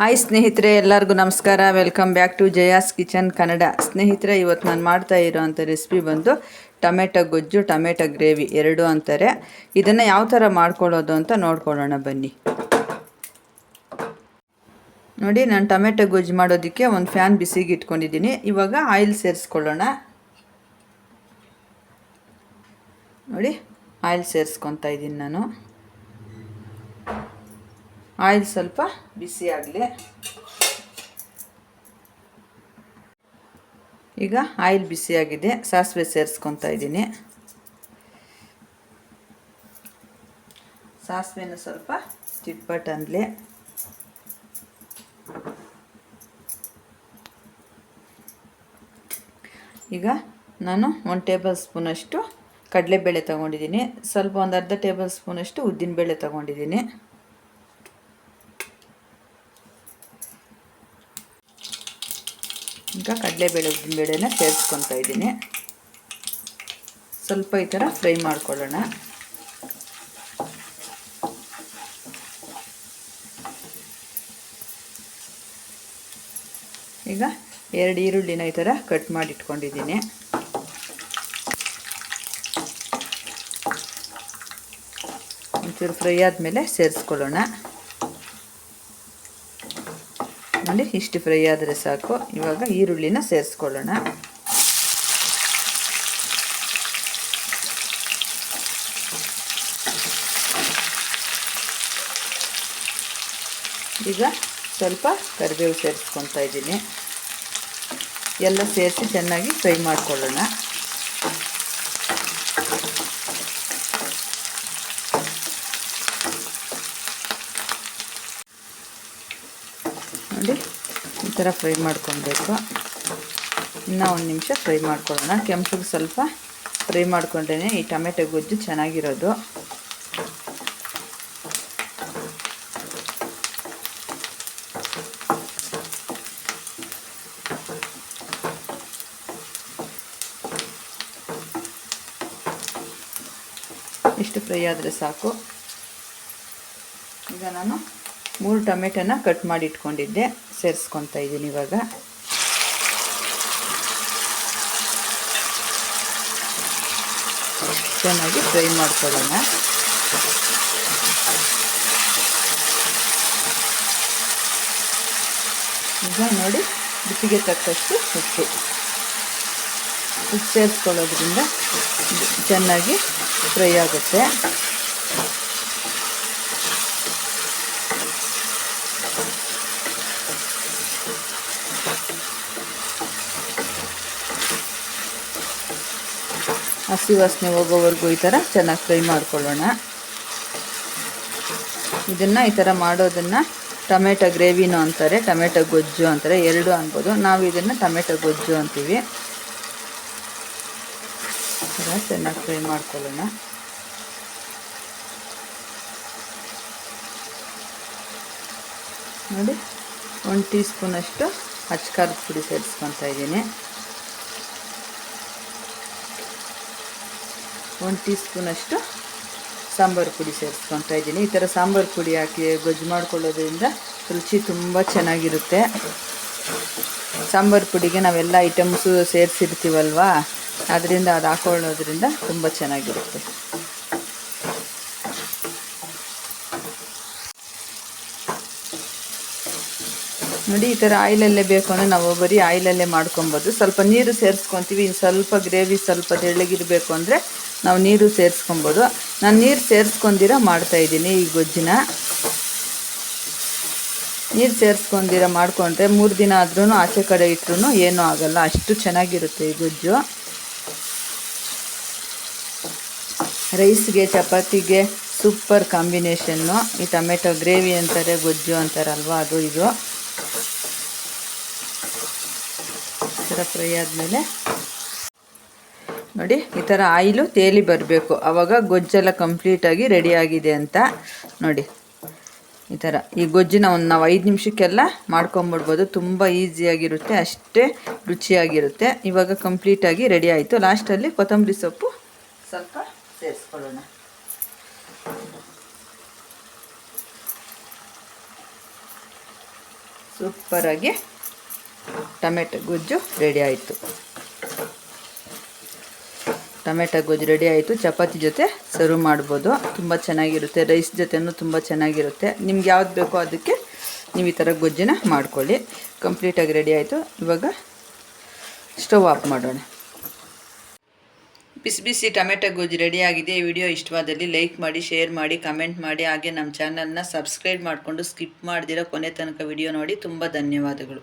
Hi ಸ್ನೇಹಿತರೆ, ಎಲ್ಲರಿಗೂ ನಮಸ್ಕಾರ. Welcome back to Jaya's kitchen Kannada ಸ್ನೇಹಿತರೆ ಇವತ್ತು ನಾನು ಮಾಡ್ತಾ ಇರೋವಂಥ ರೆಸಿಪಿ ಬಂದು ಟೊಮೆಟೊ ಗೊಜ್ಜು, ಟೊಮೆಟೊ ಗ್ರೇವಿ ಎರಡು ಅಂತಾರೆ. ಇದನ್ನು ಯಾವ ಥರ ಮಾಡ್ಕೊಳ್ಳೋದು ಅಂತ ನೋಡ್ಕೊಳ್ಳೋಣ ಬನ್ನಿ. ನೋಡಿ, ನಾನು ಟೊಮೆಟೊ ಗೊಜ್ಜು ಮಾಡೋದಕ್ಕೆ ಒಂದು ಫ್ಯಾನ್ ಬಿಸಿಗೆ ಇಟ್ಕೊಂಡಿದ್ದೀನಿ. ಇವಾಗ ಆಯಿಲ್ ಸೇರಿಸ್ಕೊಳ್ಳೋಣ. ನೋಡಿ ಆಯಿಲ್ ಸೇರಿಸ್ಕೊತಾ ಇದ್ದೀನಿ ನಾನು. ಆಯಿಲ್ ಸ್ವಲ್ಪ ಬಿಸಿ ಆಗಲಿ. ಈಗ ಆಯಿಲ್ ಬಿಸಿಯಾಗಿದೆ ಸಾಸಿವೆ ಸೇರಿಸ್ಕೊತಾ ಇದ್ದೀನಿ. ಸಾಸಿವೆನ ಸ್ವಲ್ಪ ಚಿಟ್ಪಟ್ ಅಂದಲಿ. ಈಗ ನಾನು ಒಂದು ಟೇಬಲ್ ಸ್ಪೂನಷ್ಟು ಕಡಲೆಬೇಳೆ ತೊಗೊಂಡಿದ್ದೀನಿ. ಸ್ವಲ್ಪ ಒಂದು ಅರ್ಧ ಟೇಬಲ್ ಸ್ಪೂನಷ್ಟು ಉದ್ದಿನಬೇಳೆ ತೊಗೊಂಡಿದ್ದೀನಿ. ಈಗ ಕಡಲೆಬೇಳೆ ಉದ್ದಿನಬೇಳೆನ ಸೇರಿಸ್ಕೊತಾ ಇದ್ದೀನಿ. ಸ್ವಲ್ಪ ಈ ಥರ ಫ್ರೈ ಮಾಡ್ಕೊಳ್ಳೋಣ. ಈಗ ಎರಡು ಈರುಳ್ಳಿನ ಈ ಥರ ಕಟ್ ಮಾಡಿ ಇಟ್ಕೊಂಡಿದ್ದೀನಿ ಒಂಚೂರು ಫ್ರೈ ಆದಮೇಲೆ ಸೇರಿಸ್ಕೊಳ್ಳೋಣ. ನೋಡಿ ಇಷ್ಟು ಫ್ರೈ ಆದರೆ ಸಾಕು. ಇವಾಗ ಈರುಳ್ಳಿನ ಸೇರಿಸ್ಕೊಳ್ಳೋಣ. ಈಗ ಸ್ವಲ್ಪ ಕರಿಬೇವು ಸೇರಿಸ್ಕೊತಾ ಇದ್ದೀನಿ. ಎಲ್ಲ ಸೇರಿಸಿ ಚೆನ್ನಾಗಿ ಫ್ರೈ ಮಾಡ್ಕೊಳ್ಳೋಣ. ನೋಡಿ, ಈ ಥರ ಫ್ರೈ ಮಾಡ್ಕೊಬೇಕು ಇನ್ನೂ ಒಂದು ನಿಮಿಷ ಫ್ರೈ ಮಾಡ್ಕೊಳ್ಳೋಣ. ಕೆಂಪಿಗೆ ಸ್ವಲ್ಪ ಫ್ರೈ ಮಾಡಿಕೊಂಡ್ರೇ ಈ ಟೊಮೆಟೊ ಗೊಜ್ಜು ಚೆನ್ನಾಗಿರೋದು. ಇಷ್ಟು ಫ್ರೈ ಆದರೆ ಸಾಕು. ಈಗ ನಾನು ಮೂರು ಟೊಮೆಟೋನ ಕಟ್ ಮಾಡಿ ಇಟ್ಕೊಂಡಿದ್ದೆ, ಸೇರಿಸ್ಕೊತಾ ಇದ್ದೀನಿ ಇವಾಗ. ಚೆನ್ನಾಗಿ ಫ್ರೈ ಮಾಡ್ಕೊಳ್ಳೋಣ. ಈಗ ನೋಡಿ, ಬಿಸಿಗೆ ತಕ್ಕಷ್ಟು ಉಪ್ಪು. ಉಪ್ಪು ಸೇರಿಸ್ಕೊಳ್ಳೋದ್ರಿಂದ ಚೆನ್ನಾಗಿ ಫ್ರೈ ಆಗುತ್ತೆ. ಹಸಿ ವಾಸನೆ ಹೋಗೋವರೆಗೂ ಈ ಥರ ಚೆನ್ನಾಗಿ ಫ್ರೈ ಮಾಡ್ಕೊಳ್ಳೋಣ. ಇದನ್ನು ಈ ಥರ ಮಾಡೋದನ್ನು ಟೊಮೆಟೊ ಗ್ರೇವಿನೂ ಅಂತಾರೆ, ಟೊಮೆಟೊ ಗೊಜ್ಜು ಅಂತಾರೆ, ಎರಡು ಅನ್ಬೋದು. ನಾವು ಇದನ್ನು ಟೊಮೆಟೊ ಗೊಜ್ಜು ಅಂತೀವಿ. ಚೆನ್ನಾಗಿ ಫ್ರೈ ಮಾಡ್ಕೊಳ್ಳೋಣ. ನೋಡಿ, ಒಂದು ಟೀ ಸ್ಪೂನಷ್ಟು ಅಚ್ಕಾರದ ಪುಡಿ ಸೇರಿಸ್ಕೊತಾ ಇದ್ದೀನಿ. ಒಂದು ಟೀ ಸ್ಪೂನಷ್ಟು ಸಾಂಬಾರು ಪುಡಿ ಸೇರಿಸ್ಕೊತಾ ಇದ್ದೀನಿ. ಈ ಥರ ಸಾಂಬಾರು ಪುಡಿ ಹಾಕಿ ಗೊಜ್ಜು ಮಾಡ್ಕೊಳ್ಳೋದ್ರಿಂದ ರುಚಿ ತುಂಬ ಚೆನ್ನಾಗಿರುತ್ತೆ. ಸಾಂಬಾರು ಪುಡಿಗೆ ನಾವೆಲ್ಲ ಐಟಮ್ಸು ಸೇರಿಸಿರ್ತೀವಲ್ವಾ? ಅದರಿಂದ ಅದು ಹಾಕೊಳ್ಳೋದ್ರಿಂದ ತುಂಬ ಚೆನ್ನಾಗಿರುತ್ತೆ. ನೋಡಿ, ಈ ಥರ ಆಯಿಲಲ್ಲೇ ಬೇಕು ಅಂದರೆ ನಾವು ಬರೀ ಆಯಿಲಲ್ಲೇ ಮಾಡ್ಕೊಬೋದು. ಸ್ವಲ್ಪ ನೀರು ಸೇರಿಸ್ಕೊತೀವಿ. ಇನ್ನು ಸ್ವಲ್ಪ ಗ್ರೇವಿ, ಸ್ವಲ್ಪ ತೆಳ್ಳಗಿರಬೇಕು ಅಂದರೆ ನಾವು ನೀರು ಸೇರಿಸ್ಕೊಬೋದು. ನಾನು ನೀರು ಸೇರಿಸ್ಕೊಂಡಿರ ಮಾಡ್ತಾಯಿದ್ದೀನಿ ಈ ಗೊಜ್ಜಿನ. ನೀರು ಸೇರಿಸ್ಕೊಂಡಿರ ಮಾಡಿಕೊಂಡ್ರೆ ಮೂರು ದಿನ ಆದ್ರೂ ಆಚೆ ಕಡೆ ಇಟ್ಟರು ಏನೂ ಆಗಲ್ಲ. ಅಷ್ಟು ಚೆನ್ನಾಗಿರುತ್ತೆ ಈ ಗೊಜ್ಜು. ರೈಸ್ಗೆ, ಚಪಾತಿಗೆ ಸೂಪರ್ ಕಾಂಬಿನೇಷನ್ನು ಈ ಟೊಮೆಟೊ ಗ್ರೇವಿ ಅಂತಾರೆ, ಗೊಜ್ಜು ಅಂತಾರಲ್ವ, ಅದು ಇದು. ಥರ ಫ್ರೈ ಆದಮೇಲೆ ನೋಡಿ, ಈ ಥರ ಆಯಿಲು ತೇಲಿ ಬರಬೇಕು. ಆವಾಗ ಗೊಜ್ಜೆಲ್ಲ ಕಂಪ್ಲೀಟಾಗಿ ಆಗಿದೆ ಅಂತ ನೋಡಿ. ಈ ಥರ ಈ ಗೊಜ್ಜಿನ ಒಂದು ನಾವು ಐದು ನಿಮಿಷಕ್ಕೆಲ್ಲ ಮಾಡ್ಕೊಂಬಿಡ್ಬೋದು. ತುಂಬ ಈಸಿಯಾಗಿರುತ್ತೆ ಅಷ್ಟೇ ರುಚಿಯಾಗಿರುತ್ತೆ. ಇವಾಗ ಕಂಪ್ಲೀಟಾಗಿ ರೆಡಿ ಆಯಿತು. ಲಾಸ್ಟಲ್ಲಿ ಕೊತ್ತಂಬರಿ ಸೊಪ್ಪು ಸ್ವಲ್ಪ ಸೇರಿಸ್ಕೊಳ್ಳೋಣ. ಸೂಪರಾಗಿ ಟೊಮೆಟೊ ಗೊಜ್ಜು ರೆಡಿ ಆಯಿತು. ಟೊಮೆಟೊ ಗೊಜ್ಜು ರೆಡಿ ಆಯಿತು. ಚಪಾತಿ ಜೊತೆ ಸರ್ವ್ ಮಾಡ್ಬೋದು. ತುಂಬ ಚೆನ್ನಾಗಿರುತ್ತೆ. ರೈಸ್ ಜೊತೆನೂ ತುಂಬ ಚೆನ್ನಾಗಿರುತ್ತೆ. ನಿಮ್ಗೆ ಯಾವ್ದು ಬೇಕೋ ಅದಕ್ಕೆ ನೀವು ಈ ಥರ ಗೊಜ್ಜನ್ನ ಮಾಡ್ಕೊಳ್ಳಿ. ಕಂಪ್ಲೀಟಾಗಿ ರೆಡಿ ಆಯಿತು. ಇವಾಗ ಸ್ಟವ್ ಆಫ್ ಮಾಡೋಣ. ಬಿಸಿ ಬಿಸಿ ಟೊಮೆಟೊ ಗೊಜ್ಜು ರೆಡಿ ಆಗಿದೆ. ಈ ವಿಡಿಯೋ ಇಷ್ಟವಾದಲ್ಲಿ ಲೈಕ್ ಮಾಡಿ ಶೇರ್ ಮಾಡಿ ಕಮೆಂಟ್ ಮಾಡಿ. ಹಾಗೆ ನಮ್ಮ ಚಾನಲ್ನ ಸಬ್ಸ್ಕ್ರೈಬ್ ಮಾಡಿಕೊಂಡು ಸ್ಕಿಪ್ ಮಾಡಿದಿರೋ ಕೊನೆ ತನಕ ವಿಡಿಯೋ ನೋಡಿ. ತುಂಬ ಧನ್ಯವಾದಗಳು.